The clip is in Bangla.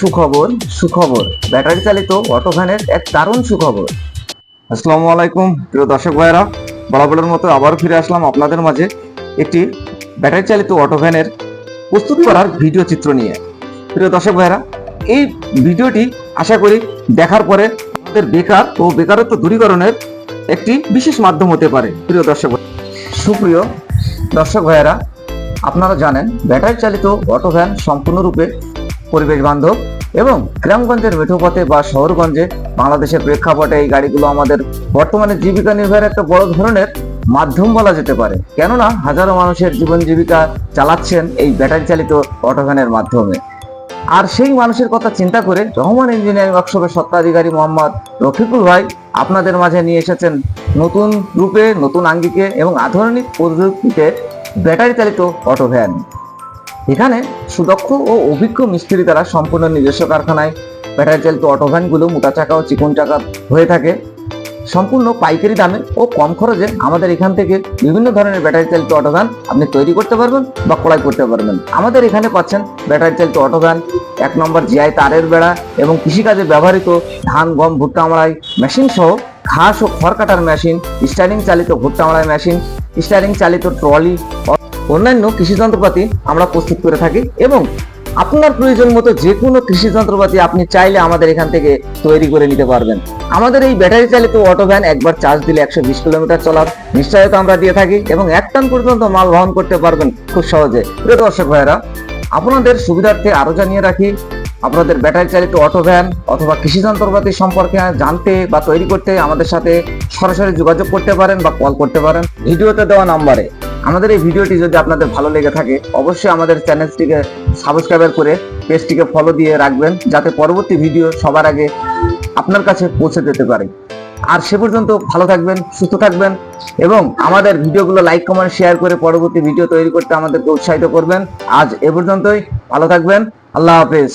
সুখবর সুখবর। ব্যাটারি চালিত অটো ভ্যানের এক দারুণ সুখবর। আসসালামু আলাইকুম, প্রিয় দর্শক ভাইয়েরা। বরাবরের মতো আবার ফিরে আসলাম আপনাদের মাঝে একটি ব্যাটারি চালিত অটো ভ্যানের প্রস্তুত করার ভিডিও চিত্র নিয়ে। প্রিয় দর্শক ভাইয়েরা, এই ভিডিওটি আশা করি দেখার পরে আমাদের বেকার ও বেকারত্ব দূরীকরণের একটি বিশেষ মাধ্যম হতে পারে, প্রিয় দর্শক সুপ্রিয় দর্শক ভাইয়েরা, আপনারা জানেন, ব্যাটারি চালিত অটো ভ্যান সম্পূর্ণরূপে পরিবেশ বান্ধব এবং গ্রামগঞ্জের মেঠোপথে বা শহরগঞ্জে বাংলাদেশের প্রেক্ষাপটে এই গাড়িগুলো আমাদের বর্তমানে জীবিকা নির্বাহের একটা বড় ধরনের মাধ্যম বলা যেতে পারে। কেননা হাজারো মানুষের জীবন জীবিকা চালাচ্ছেন এই ব্যাটারি চালিত অটো ভ্যানের মাধ্যমে। আর সেই মানুষের কথা চিন্তা করে রহমান ইঞ্জিনিয়ারিং ওয়ার্কশপের সত্ত্বাধিকারী মোহাম্মদ রফিকুল ভাই আপনাদের মাঝে নিয়ে এসেছেন নতুন রূপে, নতুন আঙ্গিকে এবং আধুনিক প্রযুক্তিতে ব্যাটারি চালিত অটো ভ্যান এখানে সুদক্ষ ও অভিজ্ঞ মিস্ত্রি দ্বারা সম্পূর্ণ নিজস্ব কারখানায় ব্যাটারি চালিত অটো ভ্যানগুলো মোটা চাকা ও চিকন চাকা হয়ে থাকে। সম্পূর্ণ পাইকারি দামে ও কম খরচে আমাদের এখান থেকে বিভিন্ন ধরনের ব্যাটারি চালিত অটো ভ্যান আপনি তৈরি করতে পারবেন বা ক্রয় করতে পারবেন। আমাদের এখানে পাচ্ছেন ব্যাটারি চালিত অটো ভ্যান এক নম্বর জিআই তারের বেড়া এবং কৃষিকাজে ব্যবহৃত ধান, গম, ভুট্টা আমড়াই মেশিন সহ ঘাস ও খড় কাটার মেশিন, স্টারিং চালিত ভুট্টা আমড়াই মেশিন, স্টারিং চালিত ট্রলি অন্যান্য কৃষি যন্ত্রপাতি আমরা প্রস্তুত করে থাকি এবং আপনার প্রয়োজন মতো যে কোনো কৃষি যন্ত্রপাতি আপনি চাইলে আমাদের এখান থেকে তৈরি করে নিতে পারবেন। আমাদের এই ব্যাটারি চালিত অটো ভ্যান একবার চার্জ দিলে একশো বিশ কিলোমিটার চলার নিশ্চয়তা আমরা দিয়ে থাকি এবং এক টন পর্যন্ত মাল বহন করতে পারবেন খুব সহজে। প্রিয় দর্শক ভাইয়েরা, আপনাদের সুবিধার্থে আরও জানিয়ে রাখি, আপনাদের ব্যাটারি চালিত অটো ভ্যান অথবা কৃষি যন্ত্রপাতি সম্পর্কে জানতে বা তৈরি করতে আমাদের সাথে সরাসরি যোগাযোগ করতে পারেন বা কল করতে পারেন। ভিডিওতে দেওয়া নাম্বারে আমাদের এই ভিডিওটি যদি আপনাদের ভালো লেগে থাকে, অবশ্যই আমাদের চ্যানেলটিকে সাবস্ক্রাইব করে পেজটিকে ফলো দিয়ে রাখবেন, যাতে পরবর্তী ভিডিও সবার আগে আপনার কাছে পৌঁছে যেতে পারে। আর সে পর্যন্ত ভালো থাকবেন, সুস্থ থাকবেন এবং আমাদের ভিডিওগুলো লাইক কমেন্ট শেয়ার করে পরবর্তী ভিডিও তৈরি করতে আমাদেরকে উৎসাহিত করবেন। আজ এ পর্যন্তই, ভালো থাকবেন, আল্লাহ হাফেজ।